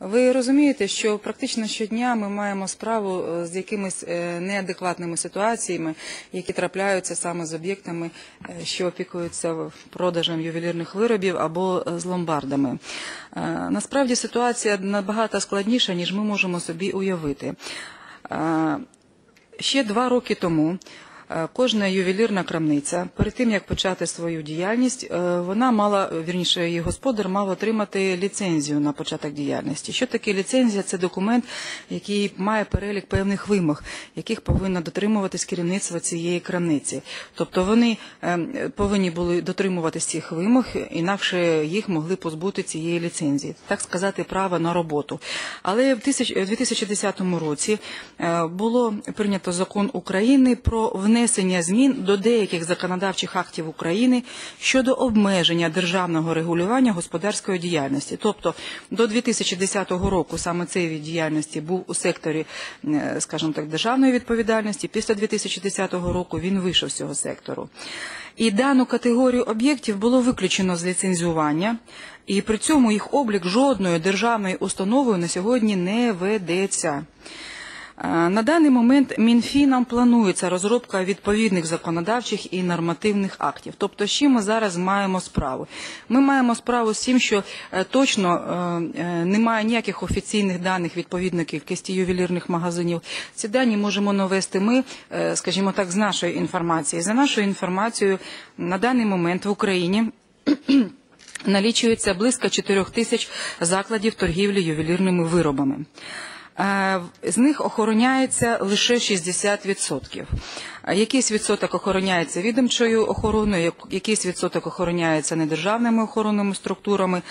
Ви розумієте, що практично щодня ми маємо справу е, з якимись е, неадекватними ситуаціями, які трапляються саме з об'єктами, е, що опікуються продажем ювелірних виробів або з ломбардами. Насправді ситуація набагато складніша, ніж ми можемо собі уявити. Ще два роки тому кожна ювелірна крамниця, перед тим як почати свою діяльність, е, вона мала, вірніше, її господар мав отримати ліцензію на початок діяльності. Що таке ліцензія? Це документ, який має перелік певних вимог, яких повинно дотримуватись керівництво цієї крамниці. Тобто вони е, повинні були дотримуватись цих вимог, інакше їх могли позбути цієї ліцензії, так сказати, права на роботу. Але в тисяч- в 2010 році е, було прийнято закон України про внесення змін до деяких законодавчих актів України щодо обмеження державного регулювання господарської діяльності. Тобто до 2010 року саме цей від діяльності був у секторі, е, скажімо так, державної відповідальності. Після 2010 року він вийшов з цього сектору. І дану категорію об'єктів було виключено з ліцензіювання, і при цьому їх облік жодною державною установою на сьогодні не ведеться. Е, На даний момент Мінфіном планується розробка відповідних законодавчих і нормативних актів. Тобто, з чим ми зараз маємо справу? Ми маємо справу з тим, що е, точно е, немає ніяких офіційних даних відповідної кількості ювелірних магазинів. Ці дані можемо навести ми, скажімо так, з нашої інформації. За нашою інформацією, на даний момент в Україні налічується близько 4 тисяч закладів торгівлі ювелірними виробами. Е, З них охороняється лише 60%. Е, Якийсь відсоток охороняється відомчою охороною, якийсь відсоток охороняється недержавними охоронними структурами.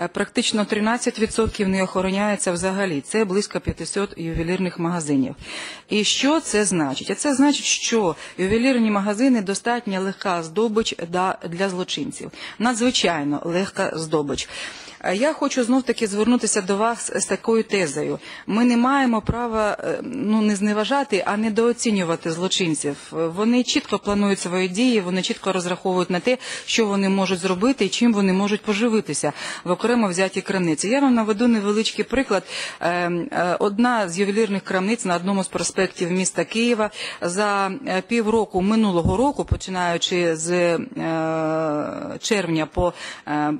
Е, Практично 13% не охороняється взагалі. Це близько 500 ювелірних магазинів. І що це значить? А це значить, що ювелірні магазини достатньо легка здобич для злочинців. Надзвичайно легка здобич. Е, Я хочу знов таки звернутися до вас з такою тезою. Ми не маємо права е, ну не зневажати, а недооцінювати злочинців. Е, Вони чітко планують свої дії, вони чітко розраховують на те, що вони можуть зробити і чим вони можуть поживитися в окремо взятій крамниці. Я вам наведу невеличкий приклад. Одна з ювелірних крамниць на одному з проспектів міста Києва за півроку минулого року, починаючи з червня по, е,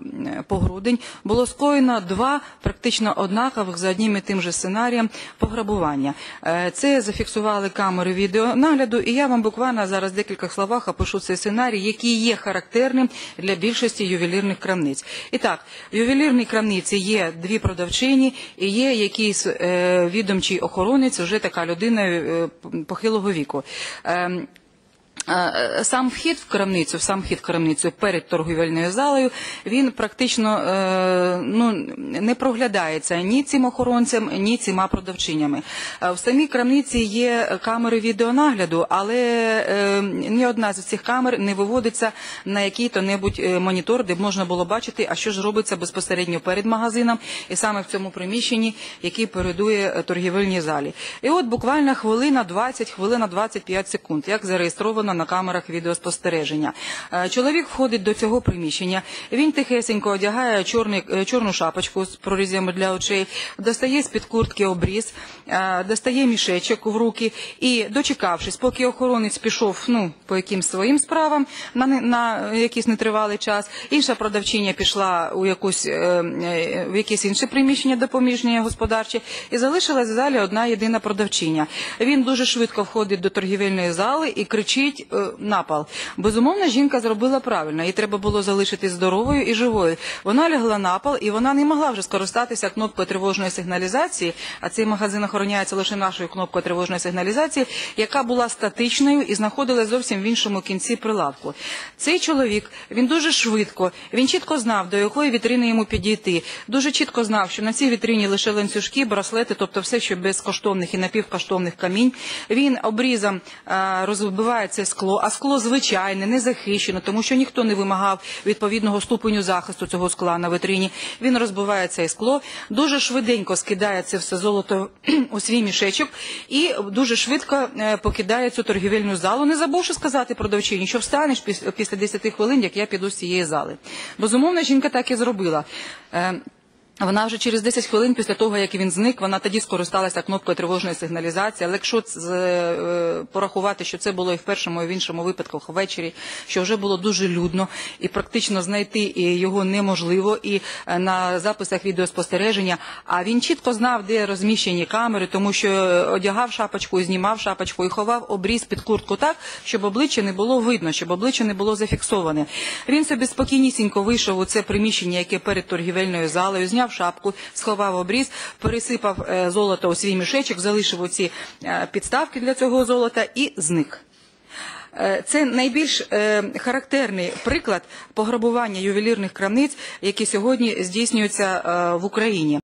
по грудень, було скоєно два практично однакових за одним і тим же сценарієм пограбування. Е, Це зафіксували камери відеонагляду, і я вам буквально зараз в декілька словах опишу цей сценарій, який є характерним для більшості ювелірних крамниць. І так, в ювелірній крамниці є дві продавчині і є якийсь е, відомчий охоронець, вже така людина похилого віку. Е, Сам вхід в крамницю, сам вхід в крамницю перед торгівельною залою, він практично е, ну, не проглядається ні цим охоронцям, ні цими продавчинями. Е, В самій крамниці є камери відеонагляду, але ні одна з цих камер не виводиться на який-то небудь монітор, де б можна було бачити, а що ж робиться безпосередньо перед магазином, і саме в цьому приміщенні, який передує торгівельній залі. І от буквально хвилина 20, хвилина 25 секунд, як зареєстровано на камерах відеоспостереження. Е, Чоловік входить до цього приміщення, він тихесенько одягає чорний, е, чорну шапочку з прорізями для очей, достає з-під куртки обріз, е, достає мішечок в руки і, дочекавшись, поки охоронець пішов ну, по якимсь своїм справам на, на якийсь нетривалий час, інша продавчиня пішла у якусь, якесь інше приміщення допоміжне господарче і залишилась в залі одна єдина продавчиня. Він дуже швидко входить до торгівельної зали і кричить е, напал. Безумовно, жінка зробила правильно, їй треба було залишитись здоровою і живою. Вона лягла на пол, і вона не могла вже скористатися кнопкою тривожної сигналізації, а цей магазин охороняється лише нашою кнопкою тривожної сигналізації, яка була статичною і знаходилась зовсім в іншому кінці прилавку. Цей чоловік, він дуже швидко, він чітко знав, до якої вітрини йому підійти. Дуже чітко знав, що на цій вітрині лише ланцюжки, браслети, тобто все, що без коштовних і напівкоштовних камінь. Він обрізом е, розбиває це скло, а скло звичайне, не захищено, тому що ніхто не вимагав відповідного ступеню захисту цього скла на витрині. Він розбиває це скло, дуже швиденько скидає це все золото у свій мішечок і дуже швидко е, покидає цю торгівельну залу, не забувши сказати продавчині, що встанеш після 10 хвилин, як я піду з цієї зали. Безумовно, жінка так і зробила. Вона вже через 10 хвилин після того, як він зник, вона тоді скористалася кнопкою тривожної сигналізації. Але якщо е, порахувати, що це було і в першому, і в іншому випадках ввечері, що вже було дуже людно, і практично знайти його неможливо, і е, на записах відеоспостереження, а він чітко знав, де розміщені камери, тому що е, одягав шапочку, і знімав шапочку і ховав обріз під куртку так, щоб обличчя не було видно, щоб обличчя не було зафіксоване. Він собі спокійнісінько вийшов у це приміщення, яке перед торгівельною залою, зняв шапку, сховав обріз, пересипав е, золото у свій мішечок, залишив оці е, підставки для цього золота і зник. Е, Це найбільш характерний приклад пограбування ювелірних крамниць, які сьогодні здійснюються в Україні.